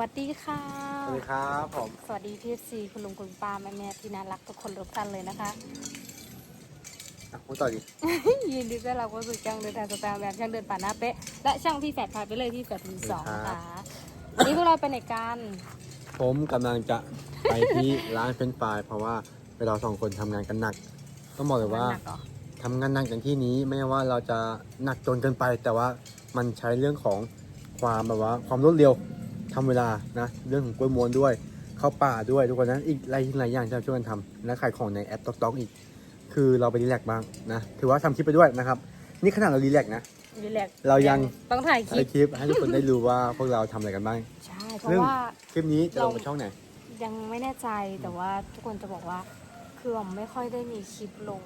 วัสดีค่ะ สวัสดีครับผม สวัสดีพี่ซีคุณลุงคุณป้าแม่แม่ที่น่ารักทุกคนทุกท่านเลยนะคะอะพูดต่อดิยินดีต้อนรับเข้าสู่ช่างเดินทางสไตล์แบบช่างเดินป่าหน้าเป๊ะและช่างพี่แฝดพาไปเลยที่แฝดทีสองค่ะวันนี้พวกเราไปไหนกันผมกำลังจะไปที่ร้านเฟรนช์ฟรายเพราะว่าเราสองคนทำงานกันหนัก ต้องบอกเลยว่าหนักเหรอทำงานหนักอย่างที่นี้ไม่ว่าเราจะหนักจนเกินไป แต่ว่ามันใช้เรื่องของความแบบว่าความรวดเร็ว ทำเวลานะเรื่องของกล้วยม้วนด้วย เข้าป่าด้วยทุกคนนั้นอีกหลายหลายอย่างที่เราช่วยกันทำและขายของในแอปต็อกต็อกอีก คือเราไปรีแลกซ์บ้างนะถือว่าทำคลิปไปด้วยนะครับ นี่ขนาดเรารีแลกซ์นะรีแลกซ์เรายังต้องถ่ายคลิถ่าปยคลิปให้ทุกคนได้รู้ว่าพวกเราทำอะไรกันบ้างใช่เพราะซึ่งว่าคลิปนี้จะลงไปช่องไหนยังไม่แน่ใจแต่ว่าทุกคนจะบอกว่าคือผมไม่ค่อยได้มีคลิปลง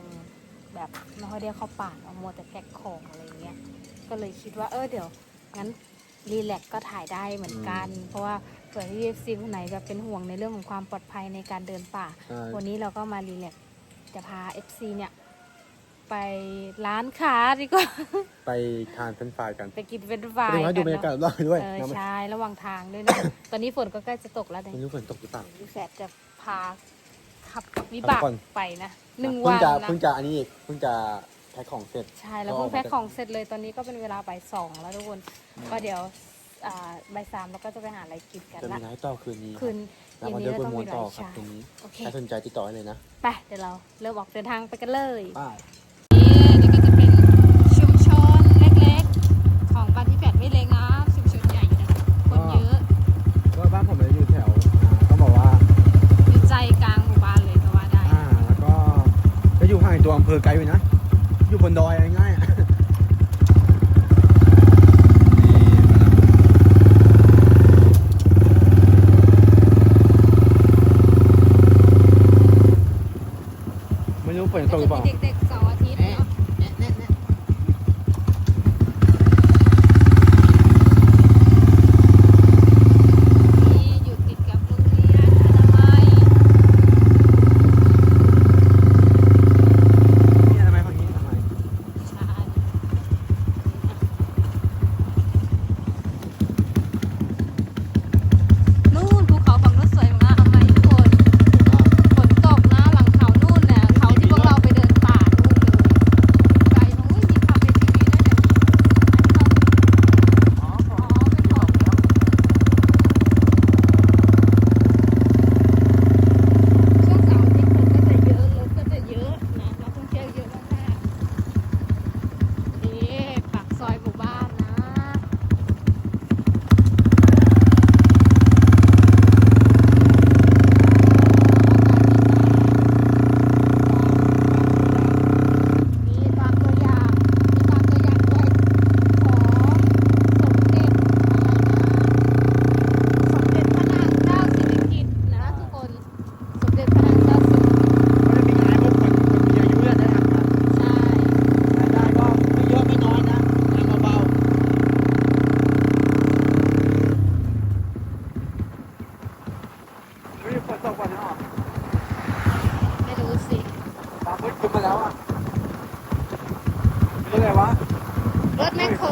แบบไม่ค่อยได้เข้าป่าเอามัวแต่แพ็คของอะไรเงี้ยก็เลยคิดว่าเออเดี๋ยวงั้น รีแลกซ์ก็ถ่ายได้เหมือนกัน เพราะว่าเผื่อที่เอฟซีคนไหนแบบเป็นห่วงในเรื่องของความปลอดภัยในการเดินป่า ใช่ วันนี้เราก็มารีแลกซ์จะพา FC เนี่ย ไปร้านค้าดีกว่า ไปทานเฟรนช์ฟรายกันไปกินเฟรนช์ฟราไปยดูให้ดูบรรยากาศรอบๆด้วยเออนะใช่ระหว่างทางด้วยนะ ตอนนี้ฝนก็ใกล้จะตกแล้วเนี่ย ไม่รู้ฝนตกหรือเปล่า พี่แฟดจะพาขับวิบากทุกคน ไปนะหนึ่งเพิ่วังนจะนะเพิ่งจะอันนี้อีกเพิ่งจะ แพ็คของเสร็จ ใช่แล้วก็เพิ่งออกมาแพ็คของเสร็จเลยตอนนี้ก็เป็นเวลาบ่ายสองแล้วทุกคน อืม ก็เดี๋ยวอ่าบ่ายสามเราก็จะไปหาอะไรกินกันจะมีละไนท์ต่อคืนนี้คืนแล้วเย็นมานี้เดินเราบต้นองมวมีนไลต่อฟ์ครับใช่คืนนี้โอเคใครสนใจติดต่อได้เลยนะไปเดี๋ยวเราเริ่มออกเดินทางไปกันเลยป้าย นี่ก็จะเป็นชุมชนเล็กๆ ของบ้านที่แปดไม่เล็กนะ ชุมชนใหญ่อยู่นะคนเยอะก็บ้านผมเลยอยู่แถวอ่าต้องบอกว่า อยู่ใจกลางหมู่บ้านเลยก็ว่าได้ อ่า แล้วก็จะอยู่ห่างจากตัวอำเภอไกลอยู่นะ อยู่บนดอยง่ายๆอะไม่รู้ฝนจะตกหรือเปล่ามีเด็กๆเสาร์อา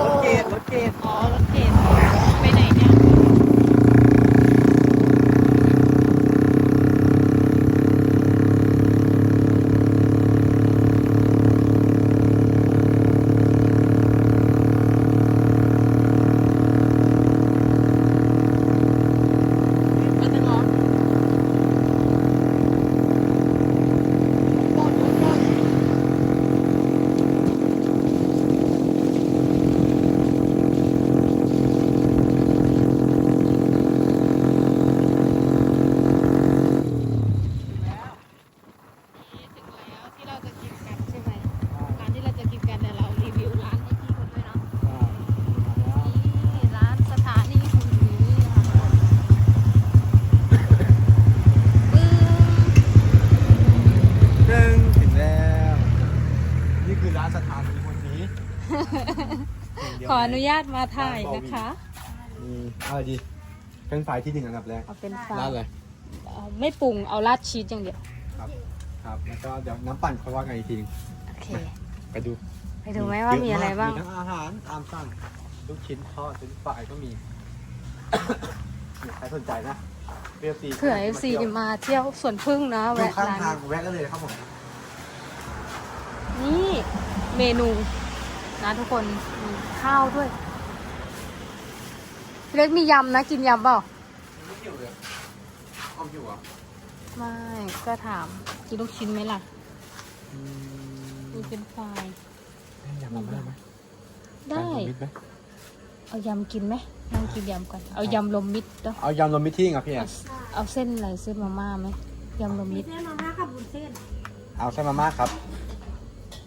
รถแมคโอเกตรถเกตอ๋อรถเค ออนุญาตมาถ่ายนะคะนี่อะไรดีเป็นฝ่ายที่หนึ่งอันดับแรกเอาเป็นฟ้าร้านอะไรเอ่อไม่ปรุงเอาราดชีสอย่างเดียว ครับ ครับ แล้วก็เดี๋ยวน้ำปั่นเขาว่ากันอีกทีหนึงโอเค ไปดูไปดูไหมว่ามีอะไรบ้าง มีทั้งอาหารตามสั่งลูกชิ้นทอดเป็นฝ่ายก็มี ใครสนใจนะเปรี้ยวซีเผื่อเอฟซีมาเที่ยวสวนพึ่งนะอยู่แวะข้างร้านทางแวะกันเลยครับผม นี่เมนูนะทุกคนมี ข้าวด้วยพี่เล็กมียำนะ กินยำเปล่า ไม่เกี่ยวเลยเอาอยู่อะไม่ ก็ถาม กินลูกชิ้นไหมล่ะอืมีมเป็นไฟรายอยากมาได้ไหมได้ยำรวมมิตรไหมเอายำกินไหมนั่งกินยำก่อน เอายำรวมมิตรเนาะเอายำรวมมิตรที่ครับพี่เอาเอาเส้นอะไรเส้นมาม่าไหมยำรวมมีมิตรเส้นมาม่ากับบุญเส้น เอาเส้นมาม่าครับ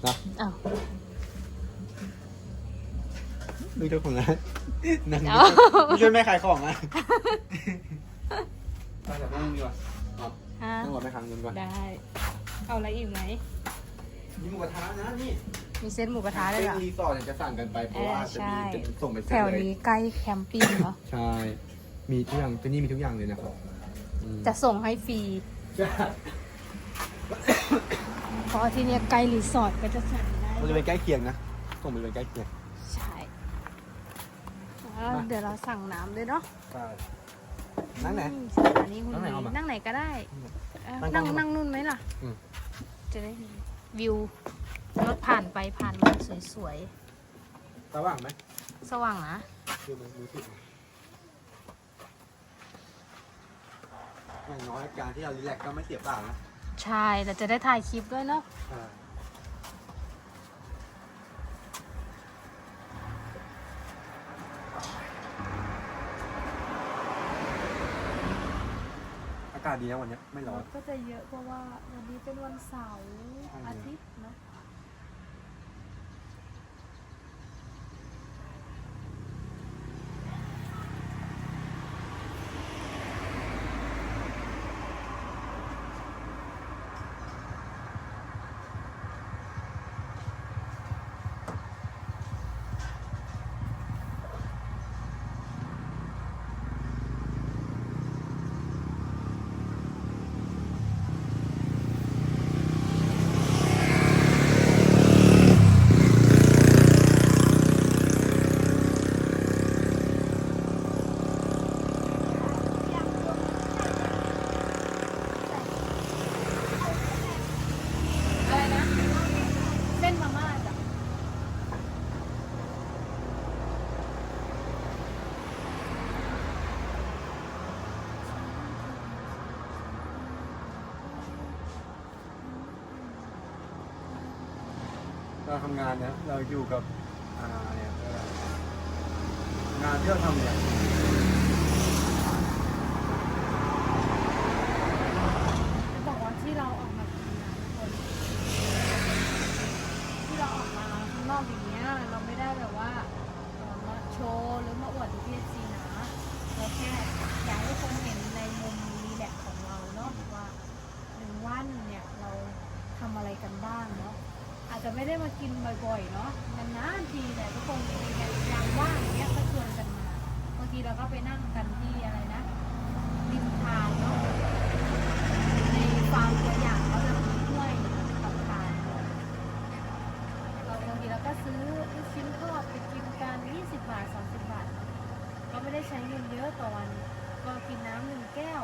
นะอ้าว ดูเจ้าของร้านนั่งเอาไม่ช่วยแม่ขายของอะไปแต่นั่งดีกว่าเอาฮะนั่งรอแม่ค้างเงินก่อนได้ เอาอะไรอีกไหมมีหมูกระทะนะนี่มีเส้นหมูกระทะเลยเหรอ รีสอร์ทเนี่ยจะสั่งกันไปเพราะว่าเออจะใช่มีจะส่งไปเซ็แถวเลยนี้ใกล้แคมปิ้งเหรอ ใช่ มีทุกอย่างที่นี่มีทุกอย่างเลยนะครับอืมจะส่งให้ฟรี ใช่เพราะว่าที่เนี่ยใกล้รีสอร์ทก็จะสั่งได้บริเวณใกล้เคียงนะส่งบริเวณใกล้เคียงใช่ แล้วเดี๋ยวเราสั่งน้ำเลยเนาะใช่นั่งไหน อืมสถานีหุ่นนั่งไหนดีเอามานั่งไหนก็ได้เอ้านั่นั่งงก่อนนั่งนู่นไหมล่ะอืม จะได้มีวิวรถผ่านไปผ่านมาสวยสว่างไหมๆ สว่างนะ ดูมันดูสิอย่างน้อยการที่เรารีแลกซ์ก็ไม่เสียเปล่านะใช่เราจะได้ถ่ายคลิปด้วยเนาะ ใช่อากาศ ดีนะวันเนี้ยไม่ร้อน ก็จะเยอะเพราะว่าวันนี้เป็นวันเสาร์ใช่อาทิตย์เนาะ อะไรนะเส้นมาม่าจ้ะ เราทำงานเนี่ยเราอยู่กับอ่าเนี่ยเพื่อะไรงานที่เราทำเนี่ยจะบอกว่าที่เราออกมาทำงานทุกคนที่เราออกมาข้างนอกอย่างเงี้ยเราไม่ได้แบบว่าเอ่อมาโชว์หรือมาอวดที่เอซีนะเราแค่อยากให้คนเห็นในมุมรีแลกซ์ของเราเนาะว่าหนึ่งวันเนี่ยเราทำอะไรกันบ้างเนาะ อาจจะไม่ได้มากินบ่อยๆเนาะนานๆทีแต่ทุกคนมีแบบยามว่างอย่างเงี้ยก็ชวนกันมาบางทีเราก็ไปนั่งกันที่อะไรนะริมทางเนาะในฟาร์มตัวอย่างเขาจะมีถ้วยกับทานเราบางทีเราก็ซื้อลูกชิ้นทอดไปกินกัน20 บาท 30 บาท ก็ไม่ได้ใช้เงินเยอะต่อวันก็กินน้ำหนึ่งแก้ว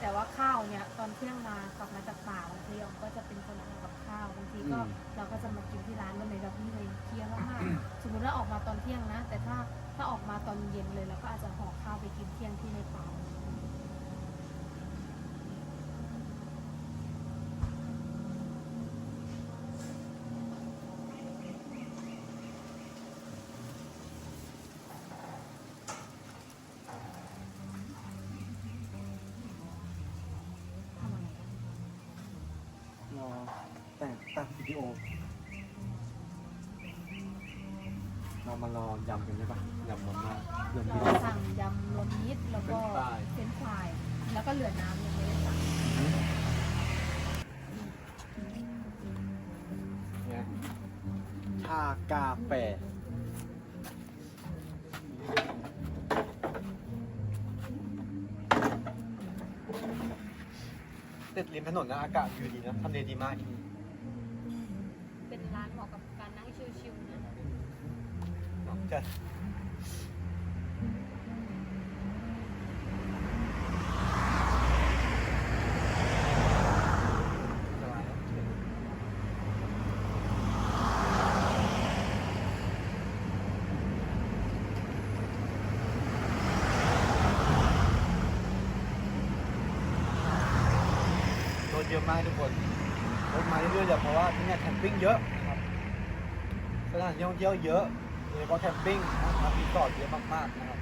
แต่ว่าข้าวเนี่ยตอนเที่ยงมากลับมาจากป่าบางทีออมก็จะเป็นคนทำกับข้าวบางทีก็เราก็จะมากินที่ร้านวันไหนเราที่เลยเที่ยงมากๆสมมติว่าออกมาตอนเที่ยงนะ แต่ถ้าถ้าออกมาตอนเย็นเลยเราก็อาจจะห่อข้าวไปกินเที่ยงที่ในป่าทำอะไรกัน รอแต่ง ตัดวิดีโอเรามารอยำกันได้ปะยำมันมากเรื่องนี้เราสั่งยำรวมมิตรแล้วก็เป็นไฟรายเป็นไฟรายแล้วก็เหลือน้ำยังไม่ได้สั่งเนี่ยชากาแฟติดริมถนนนะอากาศคือดีนะทำเลดีมากที่นี่ร้านเหมาะกับการนั่งชิลๆนะ จะ ถเยอะมากทุกคนรถมาเรื่อยๆเลยเพราะว่าที่เนี่ยแคมปิ้งเยอะนะครับสถานที่ท่องเที่ยวเยอะโดยเฉพาะแคม ปิ้งนะครับรีสอร์ทเยอะมากๆนะครับ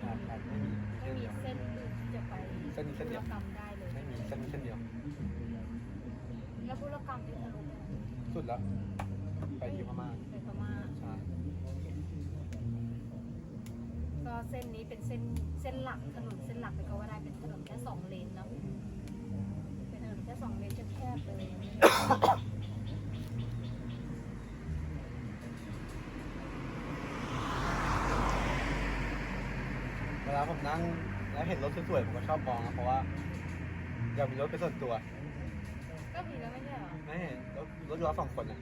ใช่ครับไม่มีไม่เส้นมีเดียวเส้นอื่นที่จะไปเส้นนี้เส้นเดียวธุรกรรมได้เลยไม่มีเส้นนี้เส้นเดียว แล้วธุรกรรมที่ทะลุสุดแล้ว ไปที่พม่าไปพม่าใช่ก็เส้นนี้เป็นเส้นเส้นหลักถนนเส้นหลักเลยก็ว่าได้เป็นถนนแค่สองเลนเนาะเป็นถนนแค่สองเลนแคบๆเลย เวลาผมนั่งแล้วเห็นรถส วยๆผมก็ชอบมองนะเพราะว่าอยากมีรถเป็นส่วนตัวก็มีแล้วไม่ใช่เหรอ ไม่เห็นรถรถล้อสองคนอะ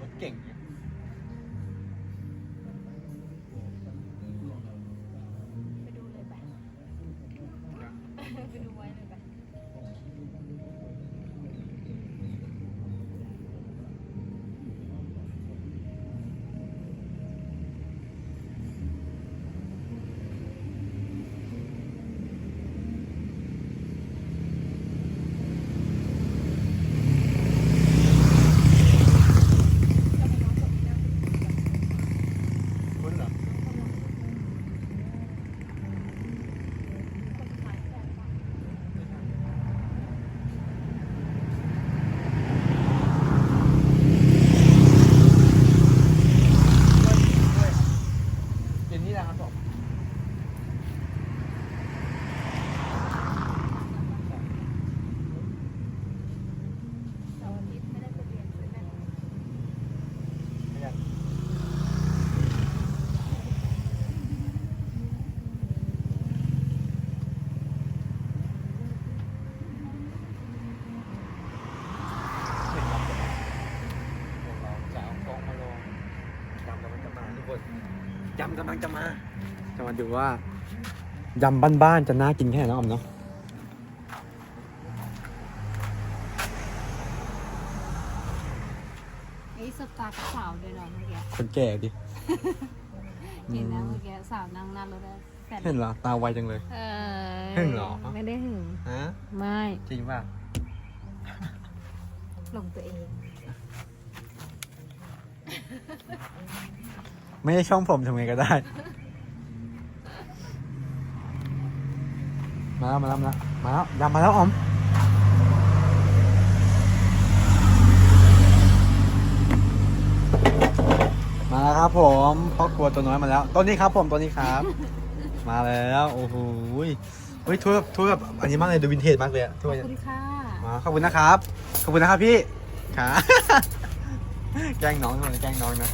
รถเก่งเนี่ย ไปดูเลยไปไปดูไว้เลยไป คุณเหรอเย็นนี่แหละครับผม เสาร์อาทิตย์ไม่ได้ไปเรียนใช่ไหม ไม่อยากเห็นครับเดี๋ยวเราจะเอากล้องมาลงยำกำลังจะมาทุกคนยำ กำลังจะมา จะมาดูว่ายำบ้านๆจะน่ากินแค่ไหนน้องออมเนาะไอ้สตาร์กับสาวด้วยเนาะเมื่อกี้คนแก่ดิ เห็นนะเมื่อกี้สาวนั่งหน้ารถแล้วแฟนเห็นเหรอ ตาไวจังเลย เออหึงเหรอ ไม่ได้หึงฮะไม่จริงป่ะหลงตัวเอง ไม่ใช่ช่องผมทำไงก็ได้ มาแล้วมาแล้วมาแล้วมาแล้วยำมาแล้วออมมาแล้วครับผมพ่อครัวตัวน้อยมาแล้วตัวนี้ครับผมตัวนี้ครับ มาแล้วโอ้โหยเฮ้ยถ้วยแบบถ้วยแบบอันนี้มากเลยดูวินเทจมากเลยอะขถ้อวยบเนี่ยคุณค่ะมาขอบคุณนะครับ ขอบคุณนะครับพี่ขา แกล้งน้องเลยแกล้งน้องนะ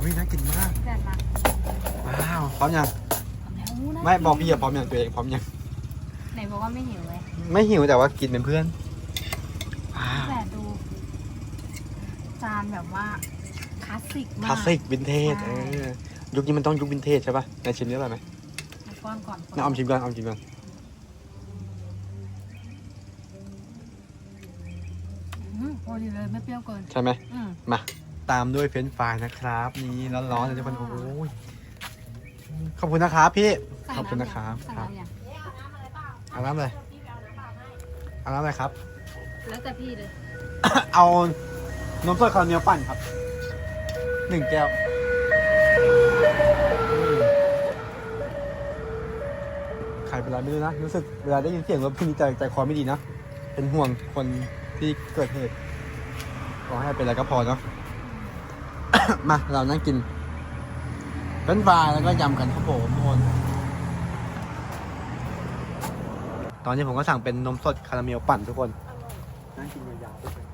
อุ้ยน่ากินมากแฟนรักว้าวพร้อมยังแล้วนะไม่บอกพี่อย่าพร้อมยังตัวเองพร้อมยังไหนบอกว่าไม่หิวเลยไม่หิวแต่ว่ากินเป็นเพื่อนว้าวแต่ดู จานแบบว่าคลาสสิกมากคลาสสิกวินเทจใช่เออยุคนี้มันต้องยุควินเทจใช่ป่ะนายชิมได้ไหมเอาก้อนก่อนนายออมชิมก่อนออมชิมก่อน อืมพอดีเลยไม่เปรี้ยวเกิน ใช่ไหมอืมมาตามด้วยเฟรนช์ฟรายนะครับนี่ร้อนๆเลยทุกคนอ่าโอ้ยขอบคุณนะครับพี่สั่งขอบคุณนะครับสั่งครับน้ำอย่างเอาน้ำเลยเอาน้ำเลยครับ แล้วแต่พี่เลย เอานมสดคาราเมลปั่นครับหนึ่งแก้วอืมใครเป็นไรไม่รู้นะ รู้สึกเวลาได้ยินเสียงรถพี่นี่ใจใจคอไม่ดีนะ เป็นห่วงคนที่เกิดเหตุข อให้เป็นอะไรก็พอเนาะ มาเรานั่งกินเป็นฟรายแล้วก็ยำกันครับผมทุกคนตอนนี้ผมก็สั่งเป็นนมสดคาราเมลปั่นทุกคน นั่งกินยาวๆ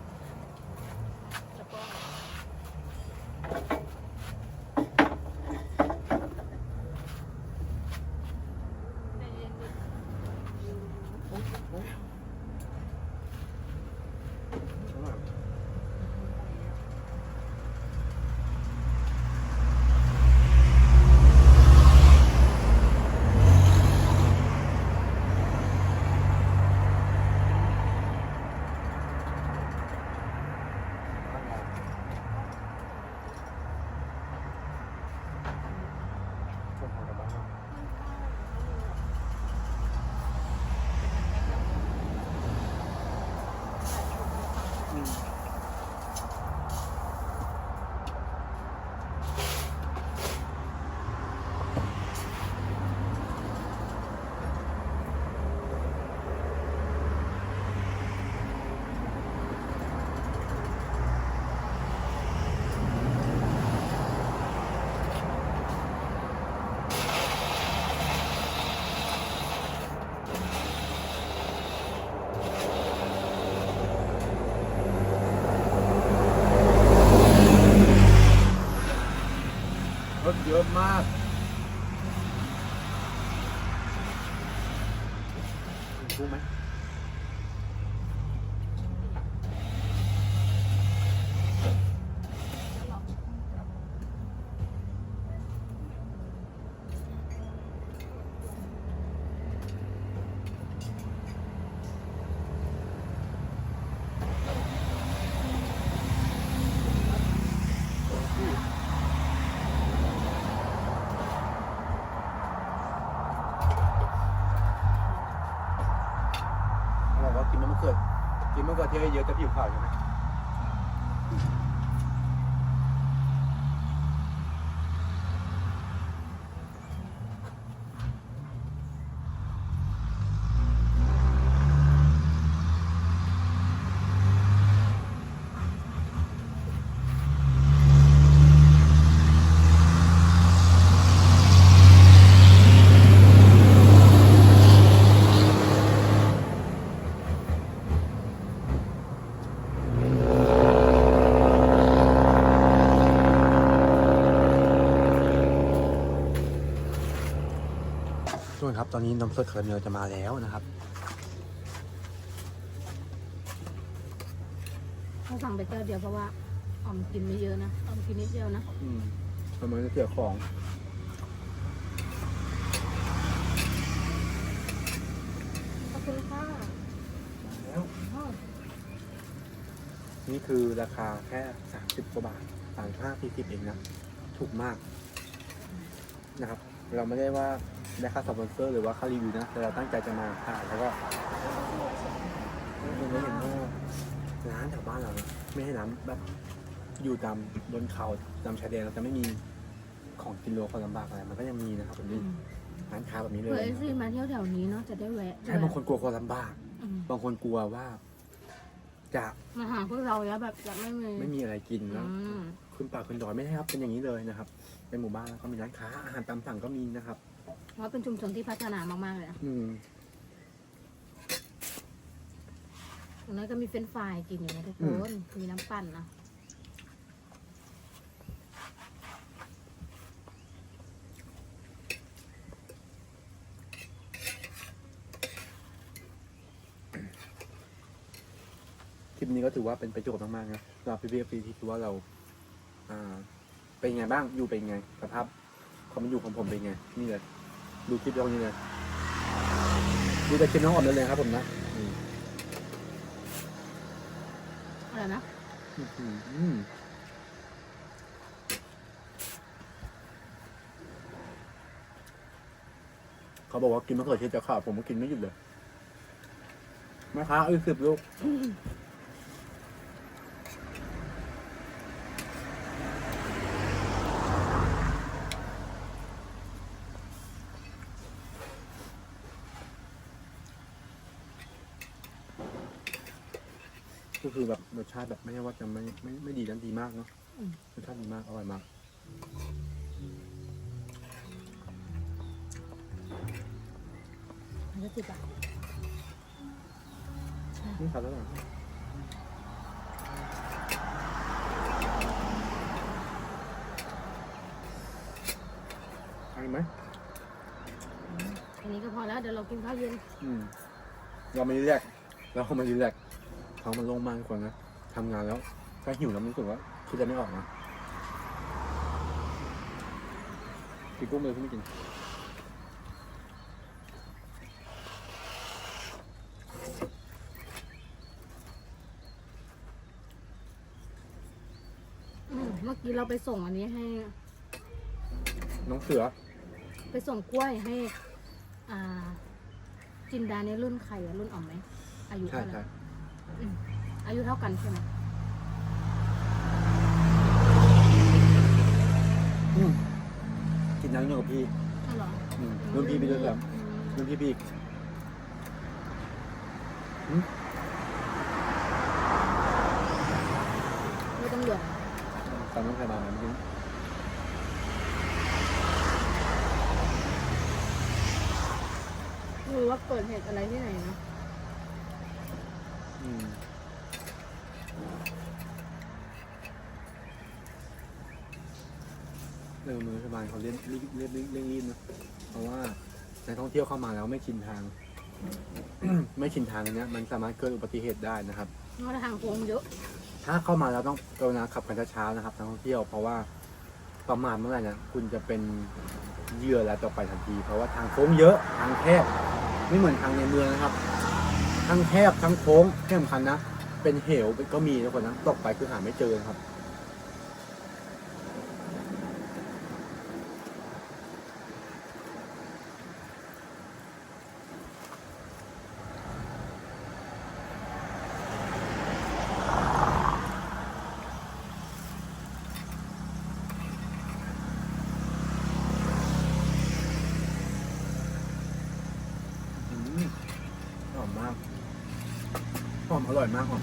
กินมะเขือเทศเยอะจะผิวขาวใช่ไหม ทุกคนครับตอนนี้น้ำสดคาราเมลจะมาแล้วนะครับเขาสั่งไปเจ้าเดียวเพราะว่าออมกินไม่เยอะนะออมกินนิดเดียวนะอืมประมาณจะเสียของขอบคุณค่ะแล้วอ้าวนี่คือราคาแค่สามสิบกว่าบาทสามห้าสี่สิบเองนะ ถูกมากนะครับ เราไม่ได้ว่า ได้ค่าสปอนเซอร์หรือว่าค่ารีวิวนะแต่เราตั้งใจจะมาถ่ายแล้วก็มันไม่เห็นว่าร้านแถวบ้านเราเนี่ยไม่ให้ร้านแบบอยู่ตามบนเขาตามชายแดนเราจะไม่มีของกินโลคนลำบากอะไรมันก็ยังมีนะครับแบบนี้ร้านค้าแบบนี้เลเผื่อยเอซีมาเที่ยวแถวนี้เนาะจะได้แวะใช่บางคนกลัวคนลำบาก อืมบางคนกลัวว่า จะมาหาพวกเราแล้วแบบจะไม่มีไม่มีอะไรกินแล้ว อืม ขึ้นป่าขึ้นดอยไม่ใช่ครับเป็นอย่างนี้เลยนะครับ เป็นหมู่บ้านแล้วก็มีร้านค้าอาหารตามสั่งก็มีนะครับ เพราะเป็นชุมชนที่พัฒนามากๆเลยนะอืมตรงนั้นก็มีเฟรนช์ฟรายกินอยู่นะทุกคอืนมีน้ำปั่นนะคลิปนี้ก็ถือว่าเป็นประโยชน์มากๆนะสำหรับพี่พี่ที่คิดว่าเรา อ่า เป็นไงบ้างอยู่เป็นไงสภาพความเป็นอยู่ของผมเป็นไงนี่เลย ดูคลิปเรานี่เลยดูแต่คลิปน้องออมได้เลยครับผมนะอืมอะไรนะอื้อหือเขาบอกว่ากินมะเขือเทศจะขาดผมก็กินไม่หยุดเลยแม่ค้าเอ้ยสิบลูก คือแบบรสชาติแบบไม่ใช่ว่าจะไม่ไม่ไม่ดีนั้นดีมากเนาะอืม รสชาติดีมากอร่อยมากอันละสิบบาทนี่ครับแล้วเหรอเอาอีกไหมอันนี้ก็พอแล้วเดี๋ยวเรากินข้าวเย็น อืมเราไม่รีแลกซ์เราไม่รีแลกซ์ ท้องมันโล่งมากทุกคนนะทำงานแล้วถ้าหิวแล้วมันรู้สึกว่าคิดจะไม่ออกนะกินกุ้งเลยที่ไม่กินอืมเมื่อกี้เราไปส่งอันนี้ให้ น้องเสือ ไปส่งกล้วยให้ อ่า จินดาในรุ่นใครอะรุ่นอ๋อมไหมอายุใช่เท่าไหร่ ใช่ อืมอายุเท่ากันใช่ไหมอืมกินน้ำอยู่กับพี่อ๋อเหรออืมรุ่นพี่พี่ด้วยครับอืมรุ่นพี่พี่อีกอืมไม่ต้องเหลืองตามน้องใครมาไหมเมื่อกี้ไม่รู้ว่าเกิดเหตุอะไรที่ไหนนะ อืม เออมือรัฐบาลเขาเรียกเรียกเร่งรีบนะเพราะว่านักท่องเที่ยวเข้ามาแล้วไม่ชินทาง ไม่ชินทางเนี้ยมันสามารถเกิดอุบัติเหตุได้นะครับ เพราะทางโค้งเยอะ ถ้าเข้ามาแล้วต้องกรุณาขับกันช้าๆนะครับนักท่องเที่ยวเพราะว่าประมาทเมื่อไหร่เนี่ยคุณจะเป็นเหยื่อแล้วต่อไปทันที เพราะว่าทางโค้งเยอะทางแคบไม่เหมือนทางในเมืองนะครับทั้งแคบทั้งโค้งที่สำคัญนะเป็นเหวก็มีทุกคนนะตกไปคือหาไม่เจอครับ อืมหอมมากห อมอร่อยมากหอม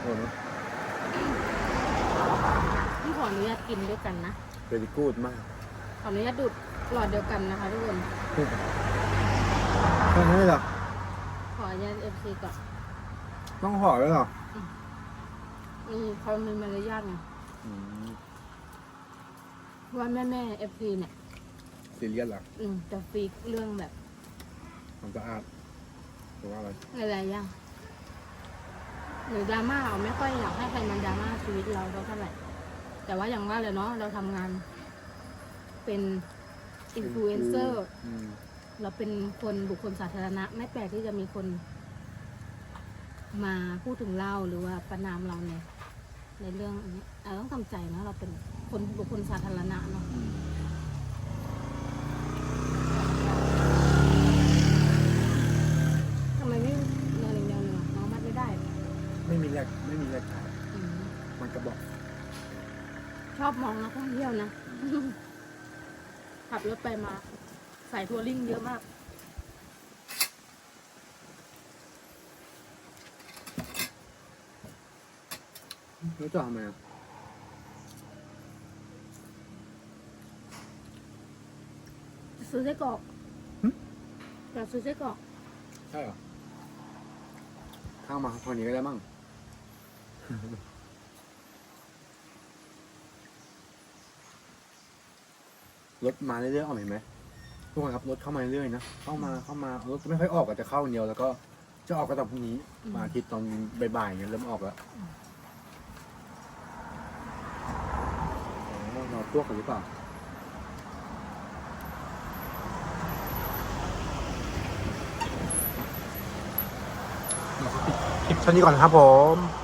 โอ้โหที่ขออนุญาตกินด้วยกันนะเ e ร y กูดมากขออนุญาตดูดหลอดเดียวกันนะคะทุกคนแค่นั้นเลยเหรอขออนุญาตเอฟซีก่อนต้องห่อด้วยเหรอมีเขามีมารยาทไงอืมว่าแม่แม่เอฟซีเนี่ย ซีเรียสเหรออืมจะฟีกเรื่องแบบความสะอาดหรือว่าอะไรหลายๆอย่างหรือดราม่าเราไม่ค่อยอยากให้ใครมันดราม่าชีวิตเราเท่าไหร่แต่ว่าอย่างว่าเลยเนาะเราทำงาน เป็นอินฟลูเอนเซอร์ อืมเราเป็นคนบุคคลสาธารณะ ไม่แปลกที่จะมีคน มาพูดถึงเราหรือว่าประนามเราในในเรื่องอันนี้เราต้องทำใจนะเราเป็นคนบุคคลสาธารณะเนาะอืมทำไมไม่เนินอีกแนวหนึ่งอะน้องมัดไม่ได้ ไม่มี แรกไม่มีแรกขายอืมมันกระบอกชอบมองนักท่องเที่ยวนะ ขับรถไปมา สายทัวริ่งเยอะมาก แล้วจะทำไมอะซื้อไส้กรอกอยากซื้อไส้กรอก ใช่เหรอข้างมาทางนี้ก็ได้มั่ง รถมาเรื่อยๆออกเห็นไหมทุกคนครับรถเข้ามาเรื่อยๆนะเข้ามาเข้ามารถไม่ค่อยออกก็จะเข้าอย่างเดียว แล้วก็จะออกก็ตอนพรุ่งนี้อืมมาอาทิตย์ตอนบ่ายๆอย่างเงี้ยเริ่มออกแล้วอ๋อเราตัวกันหรือเปล่าคลิปเท่านี้ก่อนนะครับผม